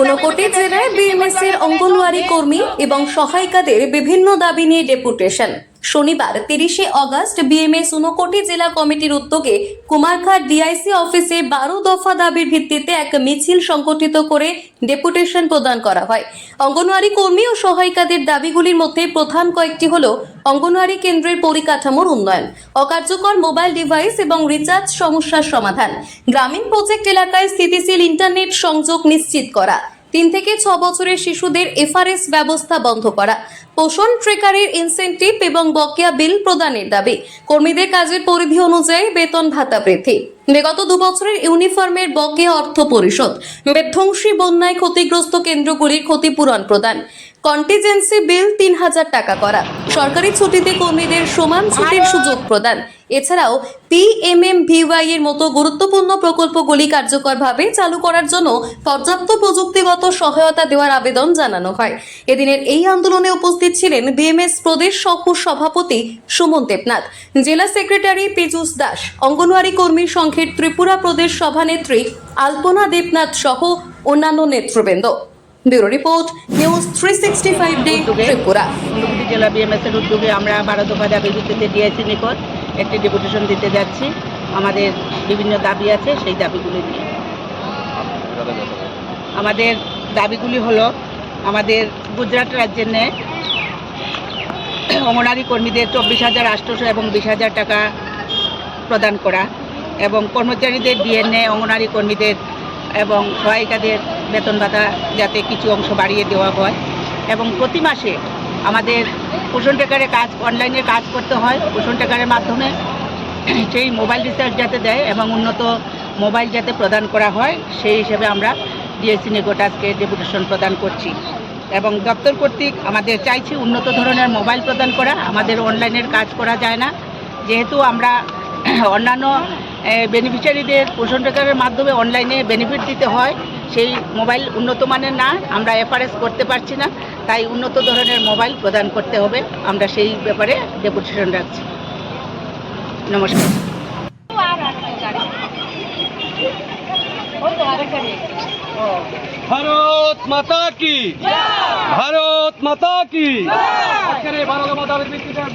ঊনকোটি জেলায় বিএমএস এর অঙ্গনওয়াড়ি কর্মী এবং সহায়িকাদের বিভিন্ন দাবি নিয়ে ডেপুটেশন। শনিবার তিরিশে অগস্ট বিএমএস ঊনকোটি জেলা কমিটির উদ্যোগে কুমারঘাট ডিআইসি অফিসে বারো দফা দাবির ভিত্তিতে এক মিছিল সংগঠিত করে ডেপুটেশন প্রদান করা হয়। অঙ্গনওয়াড়ি কর্মী ও সহায়িকাদের দাবিগুলির মধ্যে প্রধান কয়েকটি হল অঙ্গনওয়াড়ি কেন্দ্রের পরিকাঠামোর উন্নয়ন, অকার্যকর মোবাইল ডিভাইস এবং রিচার্জ সমস্যার সমাধান, গ্রামীণ প্রজেক্ট এলাকায় স্থিতিশীল ইন্টারনেট সংযোগ নিশ্চিত করা তিন থেকে ছ বছরের শিশুদের এফআরএস ব্যবস্থা বন্ধ করা, পোষণ ট্রেকারের ইনসেন্টিভ এবং বকেয়া বিল প্রদানের দাবি। কর্মীদের কাজের পরিধি অনুযায়ী বেতন ভাতা বৃদ্ধি। বিগত দু বছরের ইউনিফর্মের বকেয়া অর্থ পরিশোধ বিধ্বংসী বন্যায় ক্ষতিগ্রস্ত কেন্দ্রগুলির ক্ষতিপূরণ প্রদান। কন্টিজেন্সি বিল তিন হাজার টাকা করা। সরকারি ছুটিতে কর্মীদের সমান ছুটির সুযোগ প্রদান। এছাড়াও পিএমএমভিওয়াই এর মতো গুরুত্বপূর্ণ প্রকল্পগুলি কার্যকরভাবে চালু করার জন্য পর্যাপ্ত প্রযুক্তিগত সহায়তা দেওয়ার আবেদন জানানো হয়। এদিনের এই আন্দোলনে উপস্থিত ছিলেন বিএমএস প্রদেশ সহ সভাপতি সুমন দেবনাথ জেলা সেক্রেটারি পীযুষ দাস অঙ্গনওয়াড়ি কর্মী সংঘের ত্রিপুরা প্রদেশ সভানেত্রী আলপনা দেবনাথ সহ অন্যান্য নেতৃবৃন্দ। Bureau report news three sixty five day Tripura. Unakoti জেলা বিএমএস এর উদ্যোগে আমরা বারো দফা দাবি ভিত্তিতে ডিআইসি নিকট একটি ডেপুটেশন দিতে যাচ্ছি। আমাদের বিভিন্ন দাবি আছে সেই দাবিগুলি নিয়ে। আমাদের দাবিগুলি হলো আমাদের গুজরাট রাজ্যের ন্যায় অঙ্গনারী কর্মীদের চব্বিশ হাজার আটশোশো এবং বিশ হাজার টাকা প্রদান করা এবং কর্মচারীদের ডিএনএ অঙ্গনারী কর্মীদের এবং সহায়িকাদের বেতন ভাতা যাতে কিছু অংশ বাড়িয়ে দেওয়া হয়। এবং প্রতি মাসে আমাদের পোষণ টেকারে কাজ, অনলাইনে কাজ করতে হয় পোষণ টেকারের মাধ্যমে। সেই মোবাইল রিচার্জ যাতে দেয় এবং উন্নত মোবাইল যাতে প্রদান করা হয়, সেই হিসেবে আমরা ডিএসসি নিকট ডেপুটেশন প্রদান করছি। এবং দপ্তর কর্তৃক আমাদের চাইছি উন্নত ধরনের মোবাইল প্রদান করা। আমাদের অনলাইনের কাজ করা যায় না। যেহেতু আমরা অন্যান্য বেনিফিশিয়ারিদের পোষণ টেকারের মাধ্যমে অনলাইনে বেনিফিট দিতে হয়। সেই মোবাইল উন্নত মানের না আমরা এফআরএস করতে পারছি না তাই উন্নত ধরনের মোবাইল প্রদান করতে হবে। আমরা সেই ব্যাপারে ডেপুটেশন রাখছি। নমস্কার। ভারত মাতা কি? ভারত মাতা কি? ভারত